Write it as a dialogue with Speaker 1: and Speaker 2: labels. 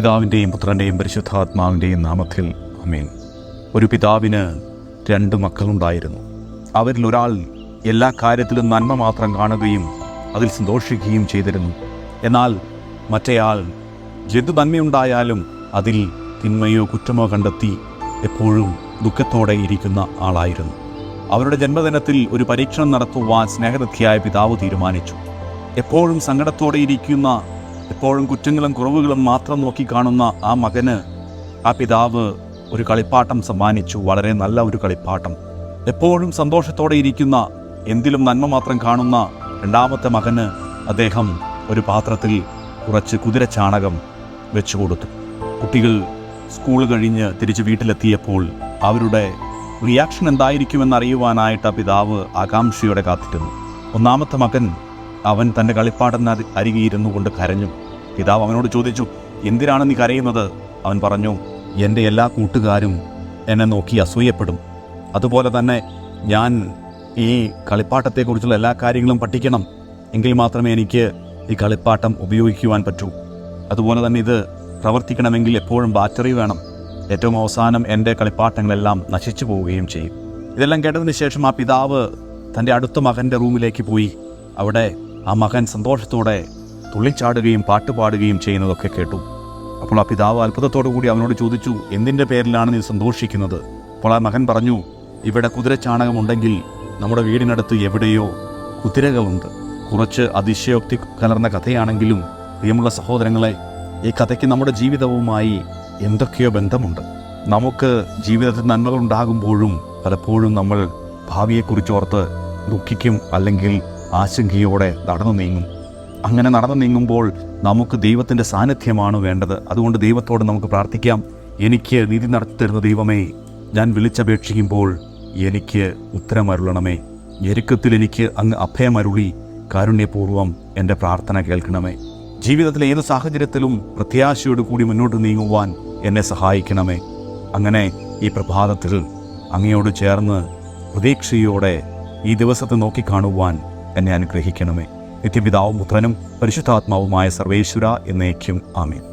Speaker 1: പിതാവിന്റെയും പുത്രന്റെയും പരിശുദ്ധാത്മാവിന്റെയും നാമത്തിൽ അമീൻ ഒരു പിതാവിന് രണ്ട് മക്കളുണ്ടായിരുന്നു. അവരിൽ ഒരാൾ എല്ലാ കാര്യത്തിലും നന്മ മാത്രം കാണുകയും അതിൽ സന്തോഷിക്കുകയും ചെയ്തിരുന്നു. എന്നാൽ മറ്റേയാൾ ജന്തു നന്മയുണ്ടായാലും അതിൽ തിന്മയോ കുറ്റമോ കണ്ടെത്തി എപ്പോഴും ദുഃഖത്തോടെ ഇരിക്കുന്ന ആളായിരുന്നു. അവരുടെ ജന്മദിനത്തിൽ ഒരു പരീക്ഷണം നടത്തുവാൻ സ്നേഹനിധിയായ പിതാവ് തീരുമാനിച്ചു. എപ്പോഴും സങ്കടത്തോടെ ഇരിക്കുന്ന എപ്പോഴും കുറ്റങ്ങളും കുറവുകളും മാത്രം നോക്കി കാണുന്ന ആ മകന് ആ പിതാവ് ഒരു കളിപ്പാട്ടം സമ്മാനിച്ചു. വളരെ നല്ല ഒരു കളിപ്പാട്ടം. എപ്പോഴും സന്തോഷത്തോടെ ഇരിക്കുന്ന എന്തിലും നന്മ മാത്രം കാണുന്ന രണ്ടാമത്തെ മകന് അദ്ദേഹം ഒരു പാത്രത്തിൽ കുറച്ച് കുതിരച്ചാണകം വെച്ചു കൊടുത്തു. കുട്ടികൾ സ്കൂൾ കഴിഞ്ഞ് തിരിച്ച് വീട്ടിലെത്തിയപ്പോൾ അവരുടെ റിയാക്ഷൻ എന്തായിരിക്കുമെന്ന് അറിയുവാനായിട്ട് പിതാവ് ആകാംക്ഷയോടെ കാത്തിരുന്നു. ഒന്നാമത്തെ മകൻ അവൻ തന്റെ കളിപ്പാട്ടം അരികിയിരുന്നു കൊണ്ട് കരഞ്ഞു. പിതാവ് അവനോട് ചോദിച്ചു എന്തിനാണ് നീ കരയുന്നത്? അവൻ പറഞ്ഞു എന്റെ എല്ലാ കൂട്ടുകാരും എന്നെ നോക്കി അസൂയപ്പെടും. അതുപോലെ തന്നെ ഞാൻ ഈ കളിപ്പാട്ടത്തെക്കുറിച്ചുള്ള എല്ലാ കാര്യങ്ങളും പഠിക്കണം. എങ്കിൽ മാത്രമേ എനിക്ക് ഈ കളിപ്പാട്ടം ഉപയോഗിക്കുവാൻ പറ്റൂ. അതുപോലെ തന്നെ ഇത് പ്രവർത്തിക്കണമെങ്കിൽ എപ്പോഴും ബാറ്ററി വേണം. ഏറ്റവും അവസാനം എന്റെ കളിപ്പാട്ടങ്ങളെല്ലാം നശിച്ചു പോവുകയും ചെയ്യും. ഇതെല്ലാം കേട്ടതിന് ശേഷം ആ പിതാവ് തന്റെ അടുത്ത മകന്റെ റൂമിലേക്ക് പോയി. അവിടെ ആ മകൻ സന്തോഷത്തോടെ തുള്ളിച്ചാടുകയും പാട്ടുപാടുകയും ചെയ്യുന്നതൊക്കെ കേട്ടു. അപ്പോൾ ആ പിതാവ് അത്ഭുതത്തോടു കൂടി അവനോട് ചോദിച്ചു എന്തിന്റെ പേരിലാണ് നീ സന്തോഷിക്കുന്നത്? അപ്പോൾ ആ മകൻ പറഞ്ഞു ഇവിടെ കുതിരച്ചാണകമുണ്ടെങ്കിൽ നമ്മുടെ വീടിനടുത്ത് എവിടെയോ കുതിരകളുണ്ട്. കുറച്ച് അതിശയോക്തി കലർന്ന കഥയാണെങ്കിലും പ്രിയമുള്ള സഹോദരങ്ങളെ ഈ കഥയ്ക്ക് നമ്മുടെ ജീവിതവുമായി എന്തൊക്കെയോ ബന്ധമുണ്ട്. നമുക്ക് ജീവിതത്തിൽ നന്മകളുണ്ടാകുമ്പോഴും പലപ്പോഴും നമ്മൾ ഭാവിയെക്കുറിച്ചോർത്ത് ദുഃഖിക്കും അല്ലെങ്കിൽ ആശങ്കയോടെ നടന്നു നീങ്ങും. അങ്ങനെ നടന്നു നീങ്ങുമ്പോൾ നമുക്ക് ദൈവത്തിന്റെ സാന്നിധ്യമാണ് വേണ്ടത്. അതുകൊണ്ട് ദൈവത്തോട് നമുക്ക് പ്രാർത്ഥിക്കാം. എനിക്ക് നീതി നടത്തിരുന്ന ദൈവമേ ഞാൻ വിളിച്ചപേക്ഷിക്കുമ്പോൾ എനിക്ക് ഉത്തരമരുളണമേ ഞെരുക്കത്തിൽ എനിക്ക് അങ്ങ് അഭയമരുളി കാരുണ്യപൂർവം എന്റെ പ്രാർത്ഥന കേൾക്കണമേ. ജീവിതത്തിലെ ഏത് സാഹചര്യത്തിലും പ്രത്യാശയോട് കൂടി മുന്നോട്ട് നീങ്ങുവാൻ എന്നെ സഹായിക്കണമേ. അങ്ങനെ ഈ പ്രഭാതത്തിൽ അങ്ങയോട് ചേർന്ന് പ്രതീക്ഷയോടെ ഈ ദിവസത്തെ നോക്കിക്കാണുവാൻ എന്നെ അനുഗ്രഹിക്കണമേ. നിത്യപിതാവും പുത്രനും പരിശുദ്ധാത്മാവുമായ സർവേശ്വര എന്നേക്കും ആമേൻ.